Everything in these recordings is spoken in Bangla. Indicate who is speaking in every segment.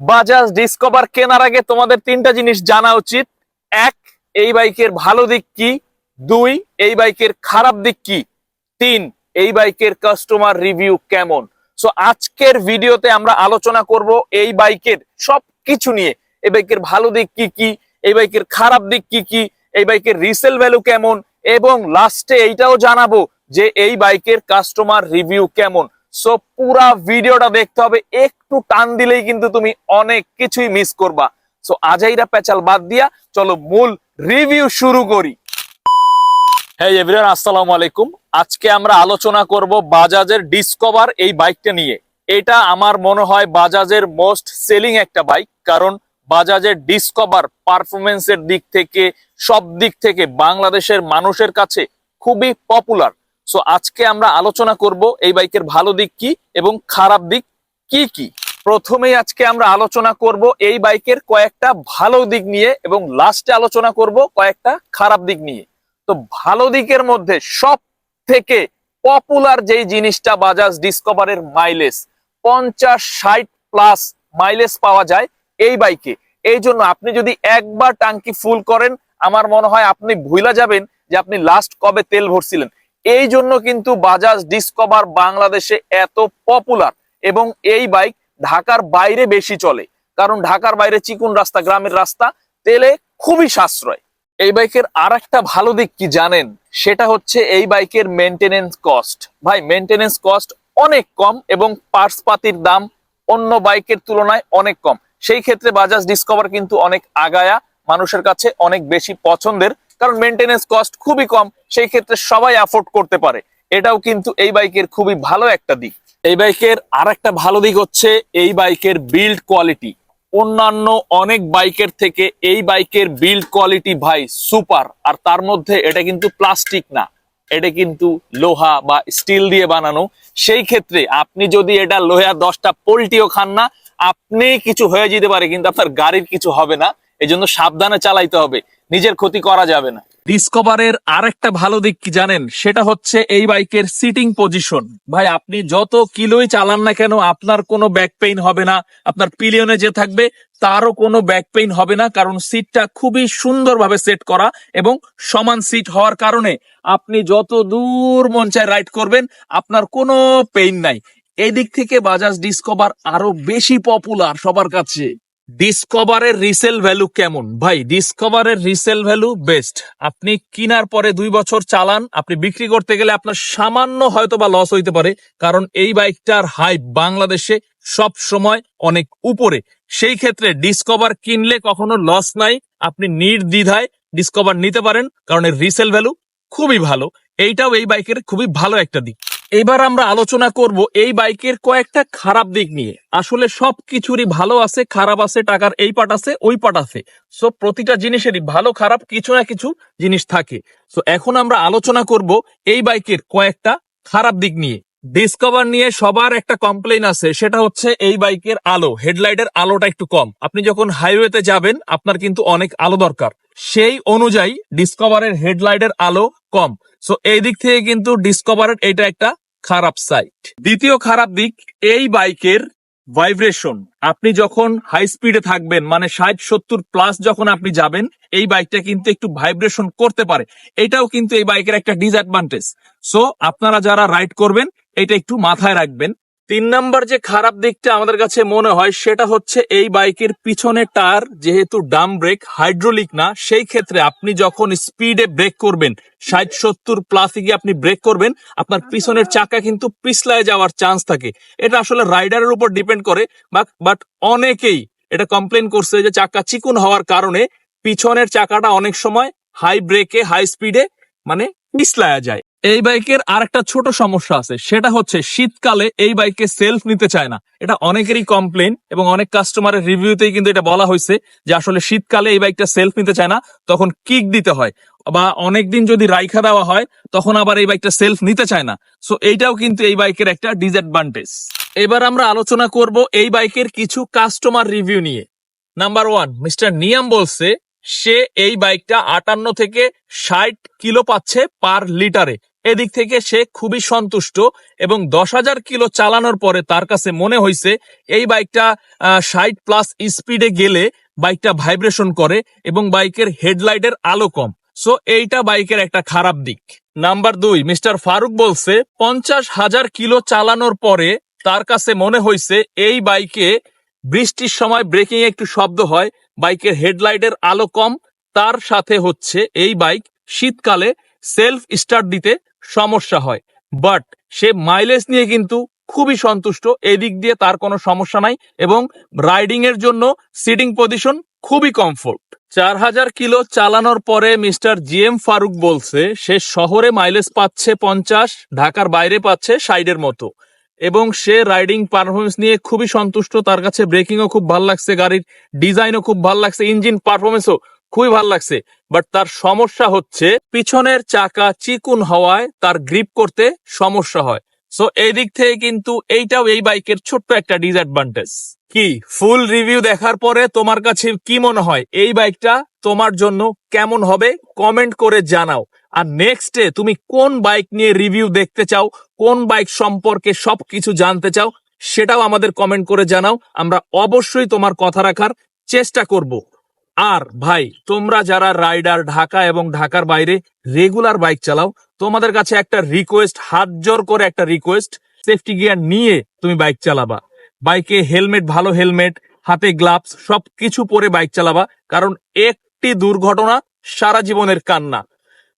Speaker 1: বাজাজ ডিসকভার কেনার আগে তোমাদের তিনটা জিনিস জানা উচিত। এক, এই বাইকের ভালো দিক কি? দুই, এই বাইকের খারাপ দিক কি? তিন, এই বাইকের কাস্টমার রিভিউ কেমন? সো আজকের ভিডিওতে আমরা আলোচনা করব এই বাইকের সব কিছু নিয়ে। এই বাইকের ভালো দিক কি কি? এই বাইকের খারাপ দিক কি কি? এই বাইকের রিসেল ভ্যালু কেমন? এবং লাস্টে এইটাও জানাব যে এই বাইকের কাস্টমার রিভিউ কেমন? সো পুরা ভিডিওটা দেখতে হবে। একটু টান দিলেই কিন্তু তুমি অনেক কিছুই মিস করবা। সো আজাইরা পেঁচাল বাদ দিয়া চলো মূল রিভিউ শুরু করি। হ্যাঁ এভরিওয়ান আসসালামু আলাইকুম। আজকে আমরা আলোচনা করব বাজাজের ডিসকভার এই বাইকটা নিয়ে। এটা আমার মনে হয় বাজাজের মোস্ট সেলিং একটা বাইক, কারণ বাজাজের ডিসকভার পারফরমেন্সের দিক থেকে, সব দিক থেকে বাংলাদেশের মানুষের কাছে খুবই পপুলার সো আজকে আমরা আলোচনা করব এই বাইকের ভালো দিক কি এবং খারাপ দিক কি কি? প্রথমেই আজকে আমরা আলোচনা করব এই বাইকের কয়েকটা ভালো দিক নিয়ে এবং লাস্টে আলোচনা করব কয়েকটা খারাপ দিক নিয়ে। তো, ভালো দিকের মধ্যে সব থেকে পপুলার যেই জিনিসটা বাজাজ ডিসকভারের মাইলেজ পঞ্চাশ, ষাট প্লাস মাইলেজ পাওয়া যায় এই বাইকে। এই জন্য আপনি যদি একবার টাঙ্কি ফুল করেন, আমার মনে হয় আপনি ভুলা যাবেন যে আপনি লাস্ট কবে তেল ভরছিলেন। এই জন্য কিন্তু বাজাজ ডিসকভার বাংলাদেশে এত পপুলার এবং এই বাইক ঢাকার বাইরে বেশি চলে। কারণ ঢাকার বাইরে চিকুন রাস্তা, গ্রামের রাস্তা, তেলে খুবই সাশ্রয়। এই বাইকের আর একটা ভালো দিক কি জানেন? সেটা হচ্ছে এই বাইকের মেনটেনেন্স কস্ট ভাই মেনটেনেন্স কস্ট অনেক কম এবং পার্টস পাতির দাম অন্য বাইকের তুলনায় অনেক কম। সেই ক্ষেত্রে বাজাজ ডিসকভার কিন্তু অনেক আগায়া, মানুষের কাছে অনেক বেশি পছন্দের কারণ মেনটেনেন্স কস্ট খুবই কম, সেই ক্ষেত্রে সবাই অ্যাফোর্ড করতে পারে। এটাও কিন্তু এই বাইকের খুবই ভালো একটা দিক। এই বাইকের আর একটা ভালো দিক হচ্ছে এই বাইকের বিল্ড কোয়ালিটি অন্যান্য অনেক বাইকের থেকে এই বাইকের বিল্ড কোয়ালিটি ভাই সুপার আর তার মধ্যে এটা কিন্তু প্লাস্টিক না। এটা কিন্তু লোহা বা স্টিল দিয়ে বানানো। সেই ক্ষেত্রে আপনি যদি এটা লোহা দশটা পোল্টিও খান না, আপনি কিছু হয়ে যেতে পারে, কিন্তু আপনার গাড়ির কিছু হবে না। এই সাবধানে চালাইতে হবে। নিজের ক্ষতি করা যাবে না। ডিসকভারের আরেকটা ভালো দিক কি জানেন? সেটা হচ্ছে এই বাইকের সিটিং পজিশন ভাই, আপনি যত কিলোই চালান না কেন, আপনার কোনো ব্যাক পেইন হবে না। আপনার পিলিয়নে যে থাকবে, তারও কোনো ব্যাক পেইন হবে না, কারণ সিটটা খুবই সুন্দরভাবে সেট করা এবং সমান সিট হওয়ার কারণে আপনি যত দূর মন চায় রাইড করবেন, আপনার কোনো পেইন নাই। এই দিক থেকে বাজাজ ডিসকভার আরও বেশি পপুলার সবার কাছে। ডিসকভারের রিসেল ভ্যালু কেমন? ভাই ডিসকভারের রিসেল ভ্যালু বেস্ট আপনি কিনার পরে দুই বছর চালান, আপনি বিক্রি করতে গেলে আপনার সামান্য হয়তো বা লস হইতে পারে, কারণ এই বাইকটার হাই বাংলাদেশে সব সময় অনেক উপরে। সেই ক্ষেত্রে ডিসকভার কিনলে কখনো লস নাই, আপনি নির্দ্বিধায় ডিসকভার নিতে পারেন, কারণ এর রিসেল ভ্যালু খুবই ভালো। এইটাও এই বাইকের খুবই ভালো একটা দিক। এবার আমরা আলোচনা করব এই বাইকের কয়েকটা খারাপ দিক নিয়ে। আসলে সব কিছুরই ভালো আছে, খারাপ আছে, টাকার এই পাট আছে, ওই পাট আছে। সো প্রতিটা জিনিসেরই ভালো, খারাপ কিছু না কিছু জিনিস থাকে। সো এখন আমরা আলোচনা করব এই বাইকের কয়েকটা খারাপ দিক নিয়ে। ডিসকভার নিয়ে সবার একটা কমপ্লেন আছে, সেটা হচ্ছে এই বাইকের আলো, হেডলাইটের আলোটা একটু কম। আপনি যখন হাইওয়েতে যাবেন, আপনার কিন্তু অনেক আলো দরকার। সেই অনুযায়ী ডিসকভারের হেডলাইটের আলো কম। সো এই দিক থেকে কিন্তু ডিসকভারের এটা একটা খারাপ সাইট দ্বিতীয় খারাপ দিক, এই বাইকের ভাইব্রেশন আপনি যখন হাই স্পিডে থাকবেন মানে ষাট, সত্তর প্লাস যখন আপনি যাবেন, এই বাইকটা কিন্তু একটু ভাইব্রেশন করতে পারে। এটাও কিন্তু এই বাইকের একটা ডিসঅ্যাডভান্টেজ সো আপনারা যারা রাইড করবেন, এটা একটু মাথায় রাখবেন। তিন নাম্বার যে খারাপ দিকটা আমাদের কাছে মনে হয়, সেটা হচ্ছে এই বাইকের পিছনে টায়ার, যেহেতু ডাম ব্রেক, হাইড্রোলিক না, সেই ক্ষেত্রে আপনি যখন স্পিডে ব্রেক করবেন, ষাট, সত্তর প্লাসে গিয়ে আপনি ব্রেক করবেন, আপনার পিছনের চাকা কিন্তু পিছলায় যাওয়ার চান্স থাকে। এটা আসলে রাইডারের উপর ডিপেন্ড করে বাট অনেকেই এটা কমপ্লেন করছে যে চাকা চিকুন হওয়ার কারণে পিছনের চাকাটা অনেক সময় হাই ব্রেকে হাই স্পিডে মানে পিছলায়া যায়। এই বাইকের আর একটা ছোট সমস্যা আছে। সেটা হচ্ছে শীতকালে এই বাইকে সেলফ নিতে চায় না। এটা অনেকেরই কমপ্লেন এবং অনেক কাস্টমারের রিভিউতেই কিন্তু এটা বলা হয়েছে যে আসলে শীতকালে এই বাইকটা সেলফ নিতে চায় না, তখন কিক দিতে হয়। বা অনেকদিন যদি রাইখা দেওয়া হয়, তখন আবার এই বাইকটা সেলফ নিতে চায় না। সো এইটাও কিন্তু এই বাইকের একটা ডিসঅ্যাডভান্টেজ এবার আমরা আলোচনা করব এই বাইকের কিছু কাস্টমার রিভিউ নিয়ে। নাম্বার ওয়ান মিস্টার নিয়াম বলছে, সে এই বাইকটা আটান্ন থেকে ষাট কিলো পাচ্ছে পার লিটারে এদিক থেকে সে খুবই সন্তুষ্ট এবং দশ হাজার কিলো চালানোর পরে তার কাছে মনে হয়েছে এই বাইকটা ষাট প্লাস স্পিডে গেলে বাইকটা ভাইব্রেশন করে এবং বাইকের হেডলাইটের আলো কম। সো এইটা বাইকের একটা খারাপ দিক। নাম্বার দুই, মিস্টার ফারুক বলছে, পঞ্চাশ হাজার কিলো চালানোর পরে তার কাছে মনে হয়েছে এই বাইকে বৃষ্টির সময় ব্রেকিং একটু শব্দ হয়, বাইকের হেডলাইটের আলো কম। তার সাথে হচ্ছে, এই বাইক শীতকালে সেলফ স্টার্ট দিতে সমস্যা হয়। বাট সে মাইলেজ নিয়ে কিন্তু খুবই সন্তুষ্ট। এদিক দিয়ে তার কোনো সমস্যা নাই এবং রাইডিং এর জন্য সিটিং পজিশন খুবই কমফোর্ট চার হাজার কিলো চালানোর পরে মিস্টার জি এম ফারুক বলছে, সে শহরে মাইলেজ পাচ্ছে পঞ্চাশ, ঢাকার বাইরে পাচ্ছে সাইডের মতো। এবং সে রাইডিং পারফরমেন্স নিয়ে খুবই সন্তুষ্ট। তার কাছে ব্রেকিংও খুব ভালো লাগছে, গাড়ির ডিজাইনও খুব ভালো লাগছে ইঞ্জিন পারফরমেন্সও খুবই ভালো লাগছে। বাট তার সমস্যা হচ্ছে, পিছনের চাকা চিকুন হওয়ায় তার গ্রিপ করতে সমস্যা হয়। সো এই দিক থেকে কিন্তু এইটাও এই বাইকের ছোট্ট একটা ডিসঅ্যাডভান্টেজ কি? ফুল রিভিউ দেখার পরে তোমার কাছে কি মনে হয়? এই বাইকটা তোমার জন্য কেমন হবে? কমেন্ট করে জানাও। আর নেক্সটে তুমি কোন বাইক নিয়ে রিভিউ দেখতে চাও? কোন বাইক সম্পর্কে সবকিছু জানতে চাও? সেটাও আমাদের কমেন্ট করে জানাও। আমরা অবশ্যই তোমার কথা রাখার চেষ্টা করব। আর ভাই, তোমরা যারা রাইডার ঢাকা এবং ঢাকার বাইরে রেগুলার বাইক চালাও, তোমাদের কাছে একটা রিকোয়েস্ট হাত জোর করে একটা রিকোয়েস্ট সেফটি গিয়ার নিয়ে তুমি বাইক চালাবা। বাইকে হেলমেট ভালো হেলমেট হাতে গ্লাভস সব কিছু পরে বাইক চালাবা, কারণ একটি দুর্ঘটনা সারা জীবনের কান্না।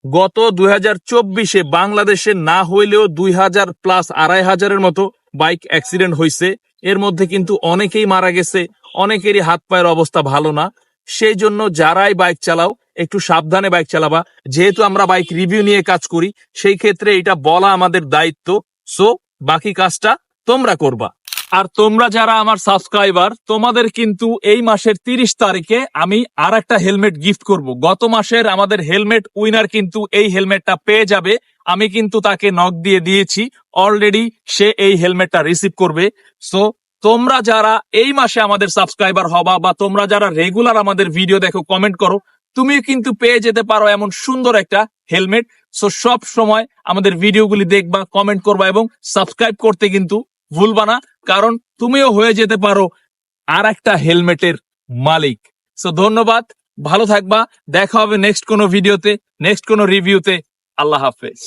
Speaker 1: গত দুই হাজার চব্বিশে বাংলাদেশে না হইলেও দুই হাজার প্লাস আড়াই হাজারের মতো বাইক অ্যাক্সিডেন্ট হয়েছে এর মধ্যে কিন্তু অনেকেই মারা গেছে, অনেকেরই হাত পায়ের অবস্থা ভালো না। সেই জন্য যারাই বাইক চালাও, একটু সাবধানে বাইক চালাবা। যেহেতু আমরা বাইক রিভিউ নিয়ে কাজ করি, সেই ক্ষেত্রে এটা বলা আমাদের দায়িত্ব। সো, বাকি কাজটা তোমরা করবা। আর তোমরা যারা আমার সাবস্ক্রাইবার, তোমাদের কিন্তু এই মাসের তিরিশ তারিখে আমি আর একটা হেলমেট গিফট করব। গত মাসের আমাদের হেলমেট উইনার কিন্তু এই হেলমেটটা পেয়ে যাবে। আমি কিন্তু তাকে নক দিয়ে দিয়েছি। অলরেডি সে এই হেলমেটটা রিসিভ করবে। সো তোমরা যারা এই মাসে আমাদের সাবস্ক্রাইবার হবা বা তোমরা যারা রেগুলার আমাদের ভিডিও দেখো কমেন্ট করো, তুমিও কিন্তু পেয়ে যেতে পারো এমন সুন্দর একটা হেলমেট সো সব সময় আমাদের ভিডিওগুলি দেখবা কমেন্ট করবা এবং সাবস্ক্রাইব করতে কিন্তু ভুলবা না, কারণ তুমিও হয়ে যেতে পারো আর একটা হেলমেটের মালিক। সো ধন্যবাদ, ভালো থাকবা, দেখা হবে নেক্সট কোনো ভিডিওতে নেক্সট কোনো রিভিউতে আল্লাহ হাফেজ।